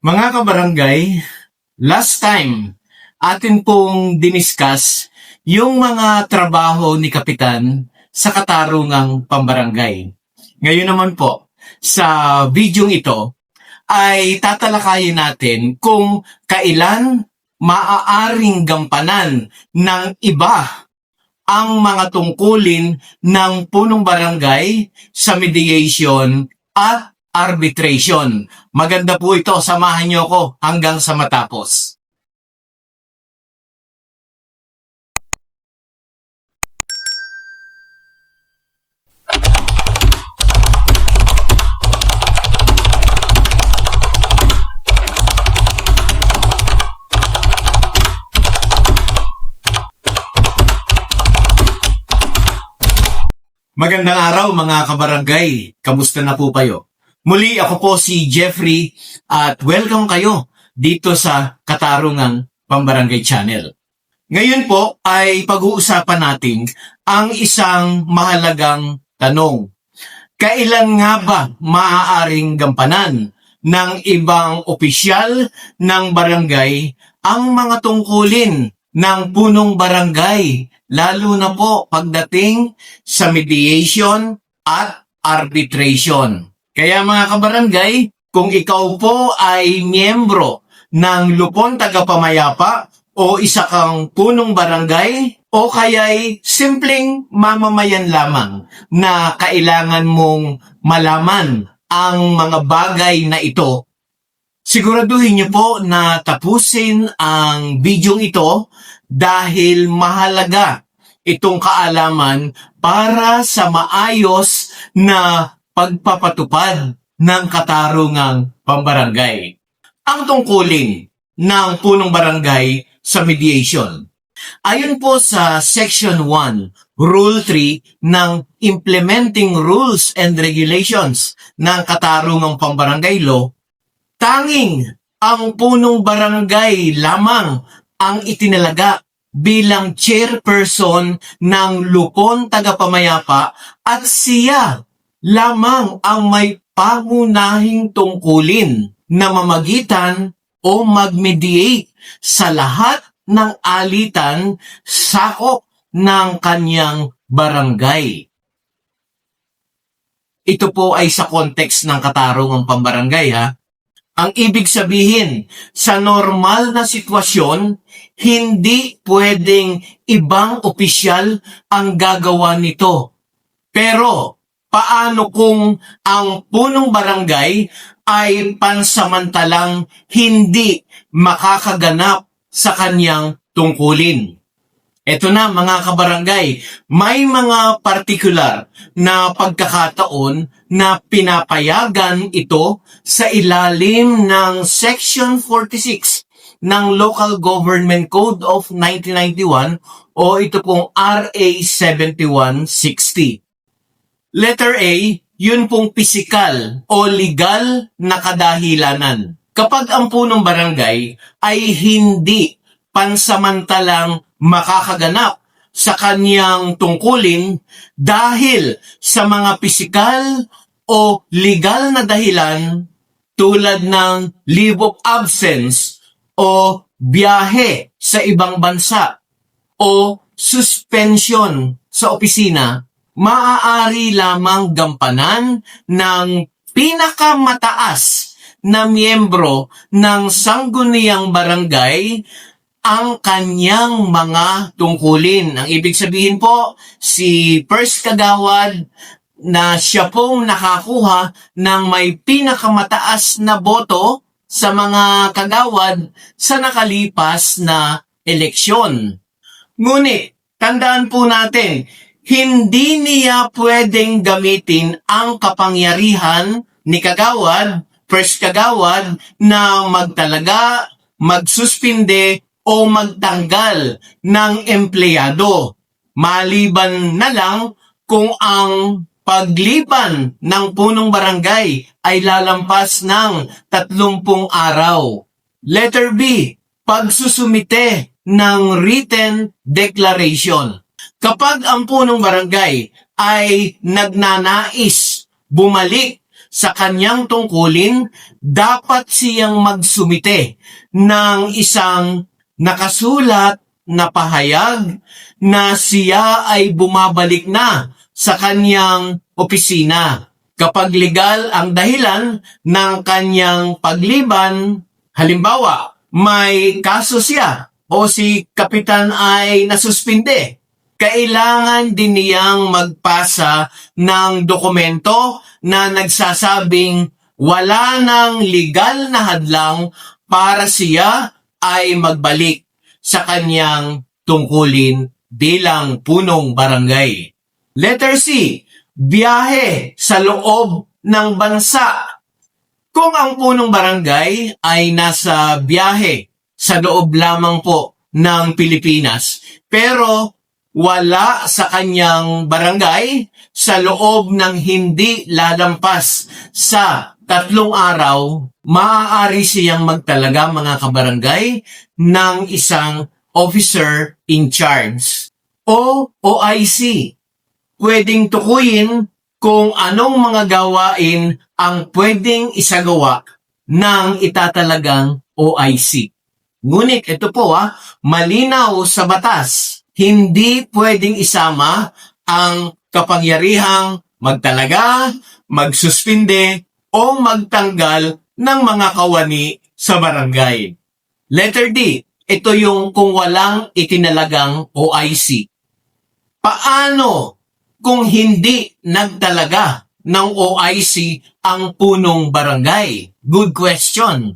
Mga kabarangay, last time, atin pong diniskas yung mga trabaho ni Kapitan sa katarungang pambarangay. Ngayon naman po, sa video ito, ay tatalakayin natin kung kailan maaaring gampanan ng iba ang mga tungkulin ng punong barangay sa mediation at arbitration. Maganda po ito, samahan niyo ako hanggang sa matapos. Magandang araw mga kabarangay. Kamusta na po kayo? Muli ako po si Jeffrey at welcome kayo dito sa Katarungang Pambarangay Channel. Ngayon po ay pag-uusapan natin ang isang mahalagang tanong. Kailan nga ba maaaring gampanan ng ibang opisyal ng barangay ang mga tungkulin ng punong barangay, lalo na po pagdating sa mediation at arbitration. Kaya mga kabarangay, kung ikaw po ay miyembro ng Lupon Tagapamayapa o isa kang punong barangay o kaya'y simpleng mamamayan lamang na kailangan mong malaman ang mga bagay na ito, siguraduhin niyo po na tapusin ang video ito dahil mahalaga itong kaalaman para sa maayos na pagpapatupad ng katarungang pambarangay. Ang tungkulin ng punong barangay sa mediation. Ayon po sa Section 1, Rule 3 ng Implementing Rules and Regulations ng Katarungang Pambarangay Law, tanging ang punong barangay lamang ang itinalaga bilang chairperson ng Lupon Tagapamayapa at siya lamang ang may pangunahing tungkulin na mamagitan o mag-mediate sa lahat ng alitan sakop ng kanyang barangay. Ito po ay sa konteks ng katarungang pambarangay ha. Ang ibig sabihin, sa normal na sitwasyon, hindi pwedeng ibang opisyal ang gagawa nito. Pero, paano kung ang punong barangay ay pansamantalang hindi makakaganap sa kanyang tungkulin? Ito na mga kabarangay, may mga partikular na pagkakataon na pinapayagan ito sa ilalim ng Section 46 ng Local Government Code of 1991 o ito pong RA 7160. Letter A, yun pong pisikal o legal na kadahilanan. Kapag ang punong barangay ay hindi pansamantalang makakaganap sa kanyang tungkulin dahil sa mga pisikal o legal na dahilan tulad ng leave of absence o biyahe sa ibang bansa o suspension sa opisina, maaari lamang gampanan ng pinakamataas na miyembro ng sangguniang barangay ang kanyang mga tungkulin. Ang ibig sabihin po, si First Kagawad na siya pong nakakuha ng may pinakamataas na boto sa mga kagawad sa nakalipas na eleksyon. Ngunit, tandaan po natin, hindi niya pwedeng gamitin ang kapangyarihan ni kagawad, first kagawad, na magtalaga, magsuspinde, o magtanggal ng empleyado. Maliban na lang kung ang pagliban ng punong barangay ay lalampas ng 30 araw. Letter B, pagsusumite ng written declaration. Kapag ang punong barangay ay nagnanais bumalik sa kanyang tungkulin, dapat siyang magsumite ng isang nakasulat na pahayag na siya ay bumabalik na sa kanyang opisina. Kapag legal ang dahilan ng kanyang pagliban, halimbawa, may kaso siya o si kapitan ay nasuspinde, kailangan din niyang magpasa ng dokumento na nagsasabing wala ng legal na hadlang para siya ay magbalik sa kanyang tungkulin bilang punong barangay. Letter C, biyahe sa loob ng bansa. Kung ang punong barangay ay nasa biyahe sa loob lamang po ng Pilipinas, pero wala sa kanyang barangay sa loob ng hindi lalampas sa tatlong araw, maaari siyang magtalaga mga kabarangay ng isang officer in charge o OIC. Pwedeng tukuyin kung anong mga gawain ang pwedeng isagawa ng itatalagang OIC. Ngunit ito po ah, malinaw sa batas. Hindi pwedeng isama ang kapangyarihang magtalaga, magsuspinde, o magtanggal ng mga kawani sa barangay. Letter D, ito yung kung walang itinalagang OIC. Paano kung hindi nagtalaga ng OIC ang punong barangay? Good question.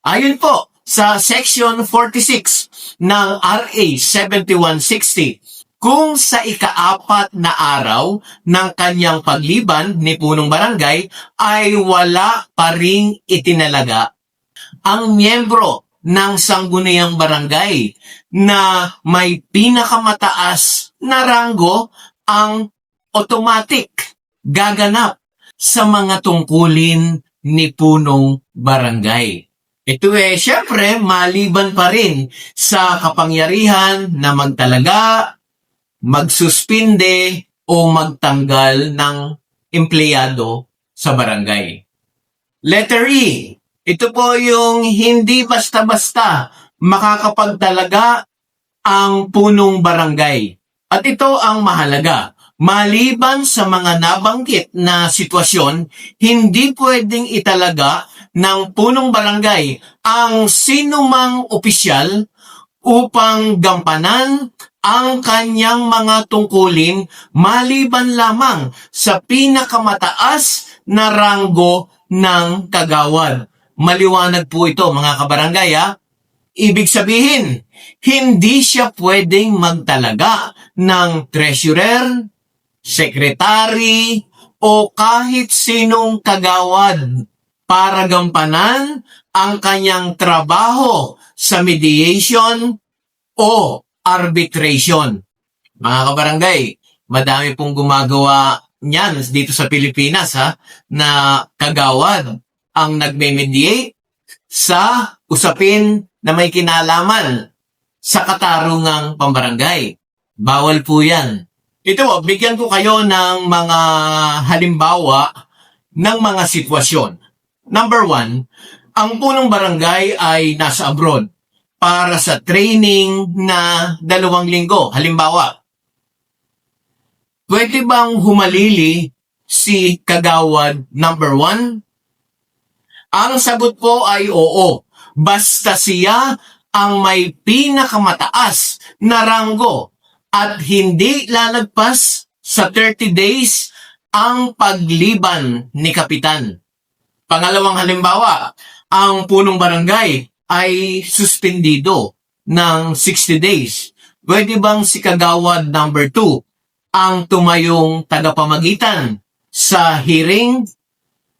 Ayon po sa Section 46 ng RA 7160, kung sa ikaapat na araw ng kanyang pagliban ni punong barangay ay wala pa ring itinalaga ang miyembro ng sangguniang barangay na may pinakamataas na ranggo ang automatic gaganap sa mga tungkulin ni punong barangay. Ito eh, syempre, maliban pa rin sa kapangyarihan na magtalaga, magsuspinde, o magtanggal ng empleyado sa barangay. Letter E, ito po yung hindi basta-basta makakapagtalaga ang punong barangay. At ito ang mahalaga. Maliban sa mga nabanggit na sitwasyon, hindi pwedeng italaga ng punong barangay ang sinumang opisyal upang gampanan ang kanyang mga tungkulin maliban lamang sa pinakamataas na ranggo ng kagawad. Maliwanag po ito mga kabarangay ha. Ibig sabihin, hindi siya pwedeng magtalaga ng treasurer, secretary, o kahit sinong kagawad para gampanan ang kanyang trabaho sa mediation o arbitration. Mga kabarangay, madami pong gumagawa niyan dito sa Pilipinas ha, na kagawad ang nagme-mediate sa usapin na may kinalaman sa katarungang pambarangay. Bawal po yan. Ito, bigyan ko kayo ng mga halimbawa ng mga sitwasyon. Number one, ang punong barangay ay nasa abroad para sa training na dalawang linggo. Halimbawa, pwede bang humalili si kagawad number one? Ang sagot po ay oo. Basta siya ang may pinakamataas na ranggo at hindi lalagpas sa 30 days ang pagliban ni Kapitan. Pangalawang halimbawa, ang punong barangay ay suspendido ng 60 days. Pwede bang si kagawad number 2 ang tumayong tagapamagitan sa hearing?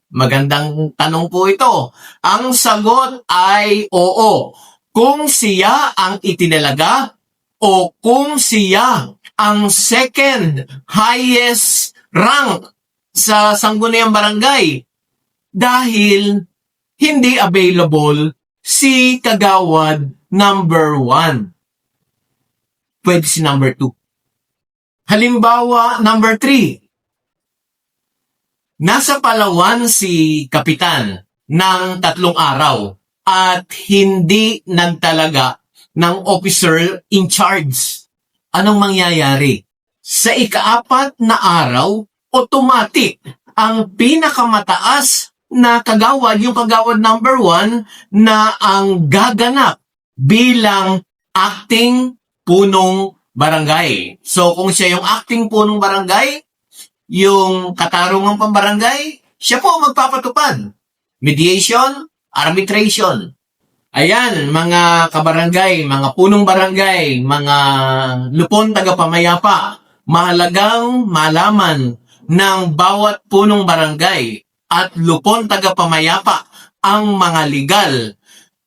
Magandang tanong po ito. Ang sagot ay oo. Kung siya ang itinalaga o kung siya ang second highest rank sa sangguniang barangay dahil hindi available si kagawad number one. Pwede si number two. Halimbawa, number three. Nasa Palawan si Kapitan ng tatlong araw at hindi nagtalaga ng officer in charge. Anong mangyayari? Sa ikaapat na araw, automatic ang pinakamataas na kagawad, yung kagawad number one, na ang gaganap bilang acting punong barangay. So kung siya yung acting punong barangay, yung katarungang pambarangay, siya po magpapatupad. Mediation, arbitration. Ayan, mga kabarangay, mga punong barangay, mga lupon tagapamayapa, mahalagang malaman ng bawat punong barangay at lupon tagapamayapa ang mga legal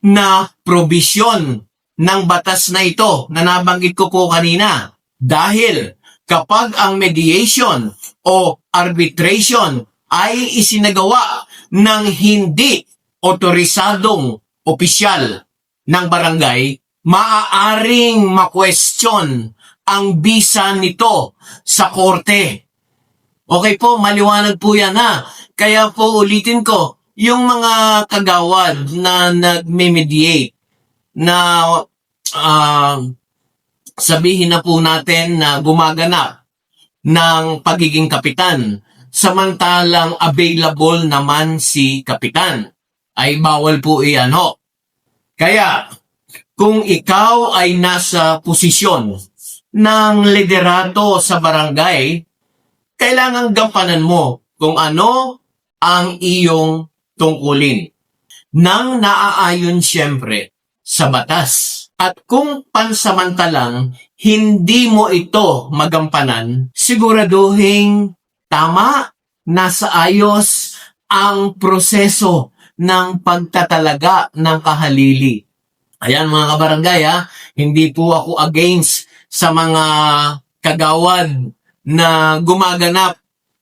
na probisyon ng batas na ito na nabanggit ko po kanina. Dahil kapag ang mediation o arbitration ay isinagawa ng hindi otorisadong opisyal ng barangay, maaaring ma-question ang bisa nito sa korte. Okay po, maliwanag po yan ha. Kaya po ulitin ko, yung mga kagawad na nagme-mediate, na ah, sabihin na po natin na gumaganap ng pagiging kapitan, samantalang available naman si kapitan, ay bawal po iyan ho. Kaya, kung ikaw ay nasa posisyon ng liderato sa barangay, kailangan gampanan mo kung ano ang iyong tungkulin. Nang naaayon siyempre sa batas. At kung pansamantalang hindi mo ito magampanan, siguraduhin tama, nasa ayos ang proseso ng pagtatalaga ng kahalili. Ayan mga kabarangay ha, hindi po ako against sa mga kagawad na gumaganap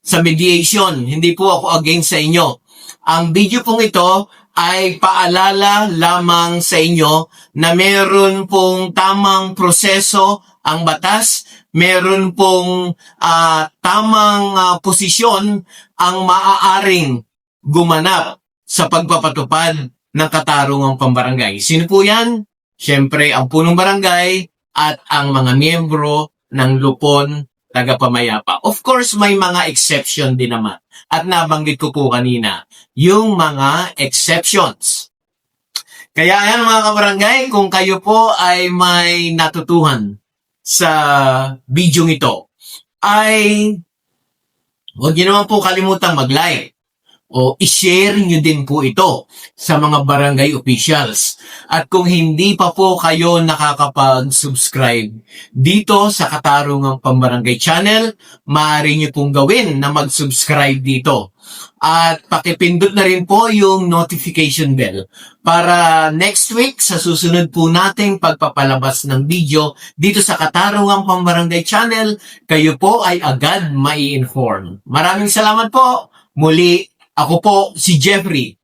sa mediation. Hindi po ako against sa inyo. Ang video pong ito ay paalala lamang sa inyo na meron pong tamang proseso ang batas, meron pong ah, tamang ah, posisyon ang maaaring gumanap sa pagpapatupad ng katarungang pambarangay. Sino po yan? Siyempre, ang punong barangay at ang mga miyembro ng lupon tagapamayapa. Of course, may mga exception din naman. At nabanggit ko po kanina, yung mga exceptions. Kaya yan mga kabarangay, kung kayo po ay may natutuhan sa video ito, ay huwag niyo naman po kalimutang mag-like o i-share nyo din po ito sa mga barangay officials. At kung hindi pa po kayo nakakapag-subscribe dito sa Katarungang Pambarangay Channel, maaari nyo pong gawin na mag-subscribe dito. At pakipindot na rin po yung notification bell para next week sa susunod po nating pagpapalabas ng video dito sa Katarungang Pambarangay Channel, kayo po ay agad mai-inform. Maraming salamat po. Muli, ako po si Jeffrey